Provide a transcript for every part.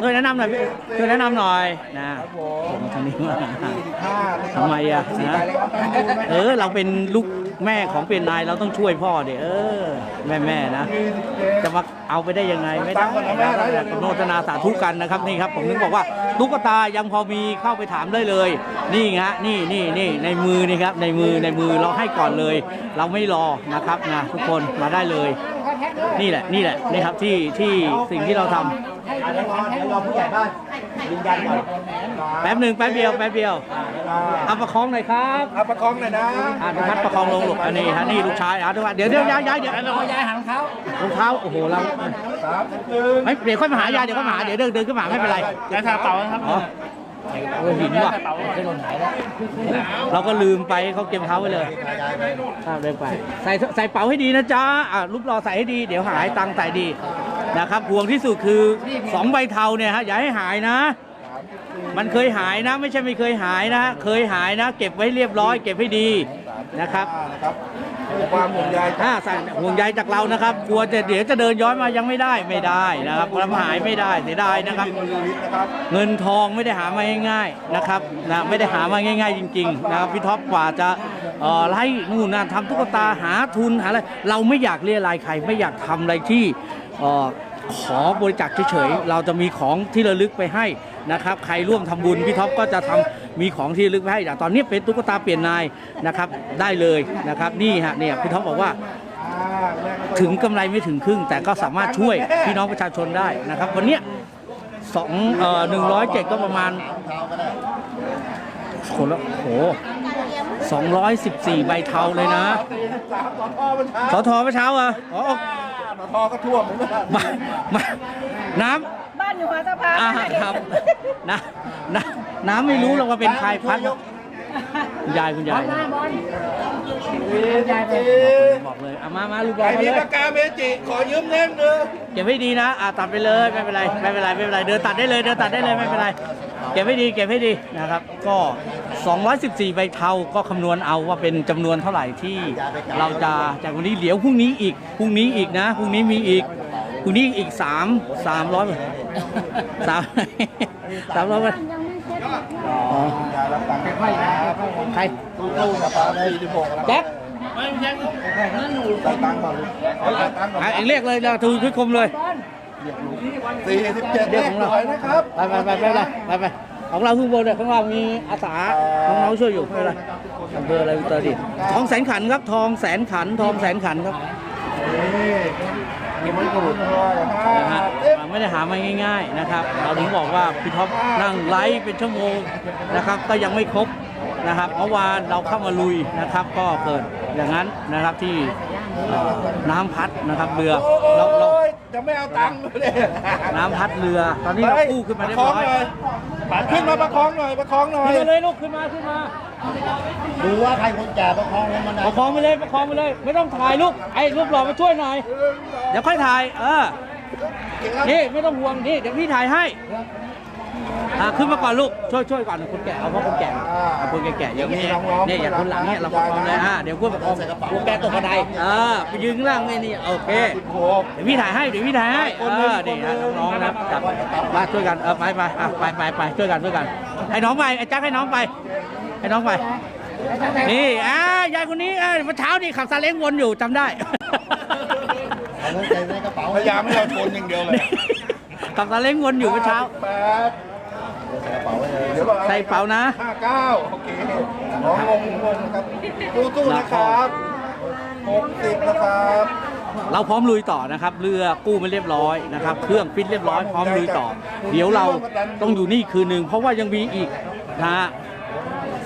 ช่วยแนะนำหน่อยพี่ช่วยแนะนำหน่อยนะผมทางนี้มา25ทำไมอะนะเออเราเป็นลูกแม่ของเปลี่ยนนายเราต้องช่วยพ่อเดี๋ยเออแม่แม่ๆนะจะมาเอาไปได้ยังไงไม่ได้นะครับโนทนาสาธุกันนะครับนี่ครับผมนึกบอกว่าตุ๊กตายังพอมีเข้าไปถามได้เลย นี่ฮะนี่นี่นี่ในมือนี่ครับในมือในมือเราให้ก่อนเลย เราไม่รอนะครับนะทุกคนมาได้เลย นี่แหละนี่แหละนี่ครับที่ที่สิ่งที่เราทำ เดี๋ยวรอเดี๋ยวรอผู้ใหญ่บ้านยืนยันก่อนแป๊บหนึ่งแป๊บเดียวแป๊บเดียวเอาประคองหน่อยครับเอาประคองหน่อยนะอ่าทุกท่านประคองลงลูกอันนี้ฮะนี่ลูกชายอะทุกท่านเดี๋ยวเดี๋ยวย้ายย้ายเดี๋ยวเราย้ายหางเท้ารองเท้าโอ้โหเราสามหนึ่งไม่เดี๋ยวค่อยมาหายายเดี๋ยวค่อยมาหาเดี๋ยวเดินเดินขึ้นมาไม่เป็นไรยายทาเป่านะครับอ๋อโอ้หินว่ะเราก็ลืมไปเขาเก็บเท้าไว้เลยครับเลยไปใส่ใส่เป๋าให้ดีนะจ๊ะอะรูปรอใส่ให้ดี เดี๋ยวหายตังค์ใส่ดี นะครับห่วงที่สุดคือสองใบเทาเนี่ยฮะอย่าให้หายนะ มันเคยหายนะ ไม่ใช่ไม่เคยหายนะ เคยหายนะ เก็บไว้เรียบร้อย เก็บให้ดีนะครับนะครับความห่วงใยถ้าใส่ห่วงใยจากเรานะครับ กลัวจะเดี๋ยวจะเดินย้อนมายังไม่ได้ไม่ได้นะครับทำหายไม่ได้เสียดายนะครับมิลลิลิตรนะครับ เงินทองไม่ได้หามาง่ายๆนะครับนะไม่ได้หามาง่าย ๆ จริงๆนะครับพี่ท็อปกว่าจะเอ่อไล่นู่นนะทำตุ๊กตาหาทุนหาอะไรเราไม่อยากเรียรายใครไม่อยากทำอะไรที่เออขอบริจาคเฉยๆ เราจะมีของที่ระลึกไปให้นะครับ ใครร่วมทำบุญพี่ท็อปก็จะทำมีของที่ระลึกไปให้แต่ตอนนี้เป็นตุ๊กตาเปลี่ยนนายนะครับได้เลยนะครับนี่ฮะเนี่ยพี่ท็อปบอกว่าถึงกำไรไม่ถึงครึ่ง แต่ก็สามารถช่วยพี่น้องประชาชนได้นะครับ วันนี้สองเอ่อหนึ่งร้อยเจ็ดก็ประมาณคนละโหสองร้อยสิบสี่ใบเทาเลยนะสอทอมันช้าสอทอเมื่อเช้าอะอ๋อ สอทอก็ท่วมเหมือนกันมามาน้บ้านอยู่หัวสะพานำอ่าครับน้ำน้ำน้ำไม่รู้หรอกว่าเป็นใครพัด คุณยายคุณยายยายไปบอกเลยเอามามาลูกบอใครลมามีเลยปากกาเมจิ ขอยืมเล่มหนึงเก็บให้ดีนะอ่าตัดไปเลยไม่เป็นไรไม่เป็นไรไม่เป็นไรเดินตัดได้เลยเดินตัดได้เลยไม่เป็นไรเก็บให้ดีเก็บให้ดีนะครับก็ 214ใบเทาก็คำนวณเอาว่าเป็นจำนวนเท่าไหร่ที่เราจะจากวันนี้เดี๋ยวพรุ่งนี้อีกพรุ่งนี้อีกนะพรุ่งนี้มีอีกพรุ่งนี้อีก3 300 3 300บาทอ๋อยารับตังค์ค่ อยๆนะครับใครตู้ๆนะครับสี่สิบหกนะครับแจ็คได้ตังค์ก่อนลูกเอาได้ตังค์ก่อนอะเอ็งเรียกเลยเราทูทุกคมเลยสี่สิบเจ็ดเรีเด็ยกกของสเราวยนะครับไปไปไปไปไปไปไปของเราข้างบนเนี่ยข้างล่างมีอาสาน้องๆช่วยอยู่ไม่เป็นไรอำเภออะไรอุตรดิตถ์ทองแสนขันครับ ทองแสนขันทองแสนขันครับ นี่ยังไม่ถูกเลยนะฮะเอ๊ะไม่ได้หามาง่าย ๆนะครับ เราถึงบอกว่าพี่ท็อปนั่งไลฟ์เป็นชั่วโมงนะครับ ก็ยังไม่ครบนะครับเมื่อวานเราเข้ามาลุยนะครับ ก็เกิดอย่างนั้นนะครับที่เอ่อน้ำพัดนะครับเรือโอ้เราเรายจะไม่เอาตังค์เลยน้ำพัดเรือ ตอนนี้เรากู้ขึ้นมาเรียบร้อยขึ้นมาประคองหน่อยประคองหน่อยขึ้นมาเลยลูกขึ้นมาขึ้นมา ดูว่าใครคนแก่ประคองลงมาประคองไปเลยประคองไปเลย ไม่ต้องถ่ายลูกไอ้รูปหล่อมาช่วยหน่อย เดี๋ยวค่อยถ่ายเออนี่ไม่ต้องห่วงนี่เดี๋ยวพี่ถ่ายให้อ่าขึ้นมาก่อนลูกช่วยช่วยก่อนคนแก่เอาเพราะคนแก่เอาคนแก่ๆอย่างนี้เนี่ยอย่างคนหลังเนี่ยเราประคองเลยอ่าเดี๋ยวพูดประคองคนแก่ตกกระไดเออไปยืนข้างล่างนี่นี่โอเคโอ้เดี๋ยวพี่ถ่ายให้เดี๋ยวพี่ถ่ายให้เออนี่ฮะน้องๆนะครับจับมาช่วยกันเออไปไปอะไปไปไปช่วยกันช่วยกัน ให้น้องไปไอ้แจ็คให้น้องไป ให้น้องไป นี่อ่ายายคนนี้อ่าเมื่อเช้านี่ขับซาเล้งวนอยู่จำได้พยายามให้เราชนอย่างเดียวเลยขับซาเล้งวนอยู่เมื่อเช้า แปดเดี๋ยวก่อนใส่เป๋านะ ห้าเก้าโอเคของงงงงนะครับตู้ๆนะครับหกสิบนะครับเราพร้อมลุยต่อนะครับเรือกู้มาเรียบร้อยนะครับ เครื่องฟิตเรียบร้อยพร้อมลุยต่อ เดี๋ยวเราต้องอยู่นี่คืนหนึ่งเพราะว่ายังมีอีกนะฮะ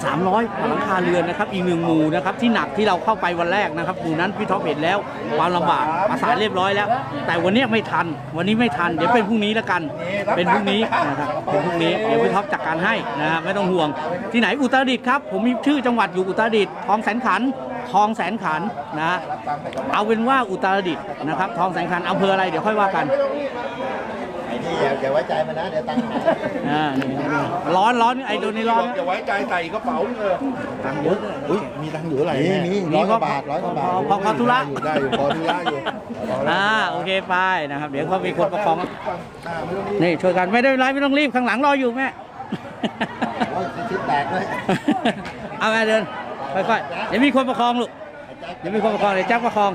สามร้อยหลังคาเรือนนะครับอีกหนึ่งหมู่นะครับที่หนักที่เราเข้าไปวันแรกนะครับหมู่นั้นพี่ท็อปเห็นแล้วความลำบากประสานเรียบร้อยแล้ว แต่วันนี้ไม่ทัน วันนี้ไม่ทันเดี๋ยวเป็นพรุ่งนี้แล้วกัน เป็นพรุ่งนี้นะครับเป็นพรุ่งนี้เดี๋ยวพี่ท็อปจัดการให้นะฮะไม่ต้องห่วง ที่ไหนอุตรดิตถ์ครับผมมีชื่อจังหวัดอยู่อุตรดิตถ์ทองแสนขันทองแสนขันนะเอาเป็นว่าอุตรดิตถ์นะครับทองแสนขันอำเภออะไรเดี๋ยวค่อยว่ากัน อย่าอย่าไว้ใจมันนะ เดี๋ยวตังค์หายอ่านี่นี่ร้อนร้อนไอ้ตัวนี้ร้อนอย่าไว้ใจใส่กระเป๋าเลยตังค์เยอะอุ้ยมีตังค์อยู่เท่าไหร่มีแม่มีมีร้อยกว่าพอบาทร้อยกว่าบาทพอพอธุระอยู่ได้อยู่พอธุระอยู่อ่าโอเคไปนะครับ เดี๋ยวเขามีคนประคองอ่าไม่ต้องรีบนี่ช่วยกันไม่ได้เป็นไรไม่ต้องรีบข้างหลังรออยู่แม่โอ้ยชิดแตกเลยเอาแม่เดินค่อยๆเดี๋ยวมีคนประคองลูกเดี๋ยวมีคนประคองเดี๋ยวจักประคอง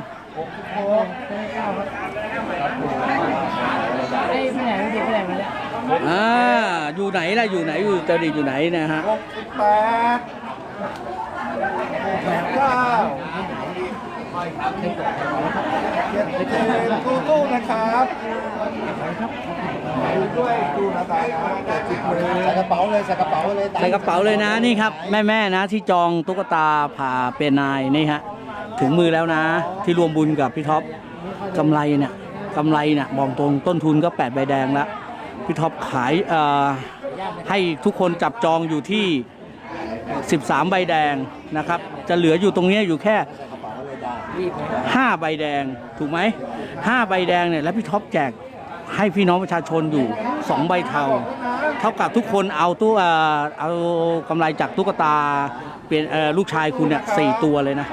ไอ้ไปไอ่าอยู่ไหนล่ะอยู่ไหนอยู่ตะดิอยู่ไหนนะฮะหกสิบแปดหกสิบเก้าเจ็ดสิบเอ็ดสู้ๆนะครับดูด้วยดูนะตายนะเจ็ดสิบเลยใส่กระเป๋าเลยใส่กระเป๋าเลยตังค์ใส่กระเป๋าเลยนะนี่ครับ แม่แม่ๆนะที่จองตุ๊กตาผ่าเป็นนายนี่ฮะถึงมือแล้วนะ ที่รวมบุญกับพี่ท็อปกำไรเนี่ยกำไรเนี่ยบอกตรงต้นทุนก็8ใบแดงแล้ว พี่ท็อปขายให้ทุกคนจับจองอยู่ที่ 13 ใบแดงนะครับ จะเหลืออยู่ตรงนี้อยู่แค่ 5 ใบแดงถูกไหม5ใบแดงเนี่ยแล้วพี่ท็อปแจกให้พี่น้องประชาชนอยู่ 2 ใบเทา เท่ากับทุกคนเอาตู้เอากำไรจากตุ๊กตาเปลี่ยนลูกชายคุณเนี่ยสี่ตัวเลยนะ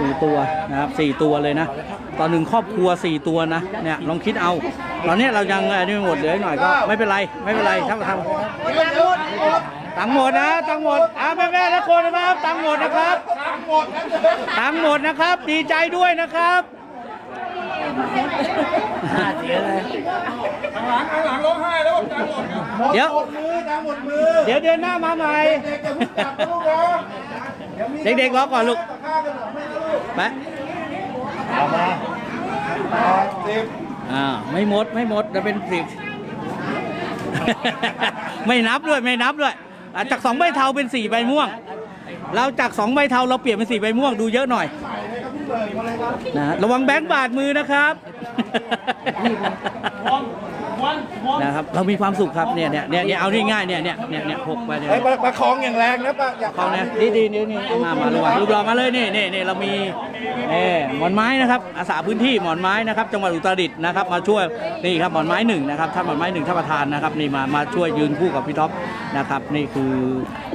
สี่ตัวนะครับสี่ตัวเลยนะตอนหนึ่งครอบครัวสี่ตัวนะเนี่ยลองคิดเอา ตอนเนี้ยเรายังอันนี้ไม่หมดเหลืออีกหน่อยก็ไม่เป็นไรไม่เป็นไรถ้าทำตังค์หมดนะตังค์หมดอ่าแม่แม่ๆและคนนะครับตังค์หมดนะครับตังค์หมดนะครับ ดีใจด้วยนะครับห้าเสียเลยเดี๋ยวหมดมือนะหมดมือเดี๋ยวเดือนหน้ามาใหม่เด็กจะรู้จักนะลูกนะดี๋ยวมีเด็กๆรอก่อนลูกค่าขนมให้นะลูกไปเอามาแปดสิบ อ่าไม่หมดไม่หมดจะเป็นสิบ ไม่นับด้วยไม่นับด้วยอะจากสองใบเทาเป็นสี่ใบม่วง เราจากสองใบเทาเราเปลี่ยนเป็นสี่ใบม่วงดูเยอะหน่อยนะระวังแบงค์บาดมือนะครับ นะครับเรามีความสุขครับเนี่ยเนี่ยเนี่ยเนี่ยเอานี่ง่ายเนี่ยเนี่ยเนี่ยเนี่ยหกไปเนี่ย ไอ้ยประประคองอย่างแรงนะป้าอยากเขาเนี่ยดีดีนี่นี่มามาระวังรูปรอมาเลยนี่นี่นี่เรามี เออหมอนไม้นะครับอาสาพื้นที่หมอนไม้นะครับ จังหวัดอุตรดิตถ์นะครับ มาช่วยนี่ครับหมอนไม้หนึ่งนะครับท่านหมอนไม้หนึ่งท่านประธานนะครับนี่มามาช่วยยืนคู่กับพี่ท็อปนะครับ นี่คือ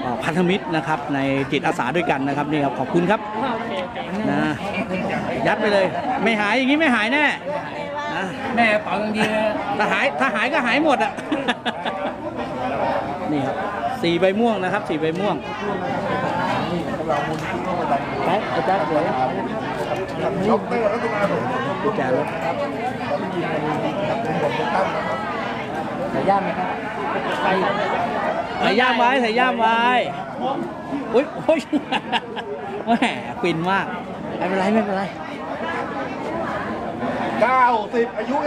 เอ่อพันธมิตรนะครับในจิตอาสาด้วยกันนะครับนี่ครับขอบคุณครับนะยัดไปเลย ไม่หายอย่างนี้ไม่หายแน่นะแม่เป๋ายังดีเลยถ้าหายถ้าหายก็หายหมดอะ นี่ครับสี่ใบม่วงนะครับสี่ใบม่วง ไปอาจารย์เดี๋ยวยกได้แล้วคุณอาผมกุญแจรถใส่ย่ามไหมครับใส่ใส่ย่ามไว้ใส่ย่ามไว้อุ้ยอุ้ยแหมฟินมาก ไม่เป็นไรไม่เป็นไรเก้าสิบอายุ